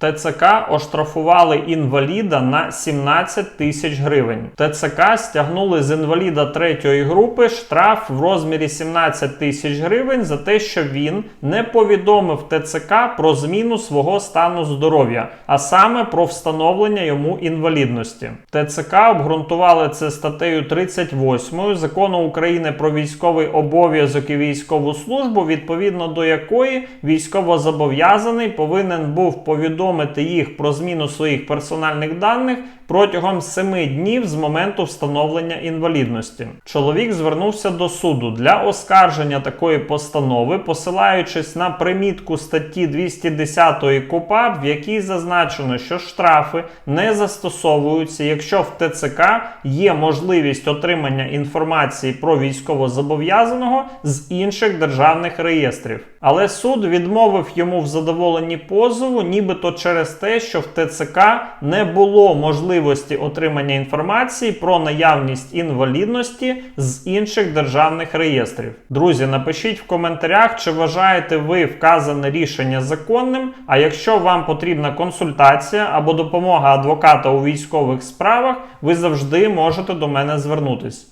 ТЦК оштрафували інваліда на 17 тисяч гривень. ТЦК стягнули з інваліда третьої групи штраф в розмірі 17 тисяч гривень за те, що він не повідомив ТЦК про зміну свого стану здоров'я, а саме про встановлення йому інвалідності. ТЦК обґрунтували це статтею 38 закону України про військовий обов'язок і військову службу, відповідно до якої військовозобов'язаний повинен був повідомити їх про зміну своїх персональних даних протягом 7 днів з моменту встановлення інвалідності. Чоловік звернувся до суду для оскарження такої постанови, посилаючись на примітку статті 210 КУПАП, в якій зазначено, що штрафи не застосовуються, якщо в ТЦК є можливість отримання інформації про військовозобов'язаного з інших державних реєстрів. Але суд відмовив йому в задоволенні позову, нібито через те, що в ТЦК не було можливості отримання інформації про наявність інвалідності з інших державних реєстрів. Друзі, напишіть в коментарях, чи вважаєте ви вказане рішення законним. А якщо вам потрібна консультація або допомога адвоката у військових справах, ви завжди можете до мене звернутись.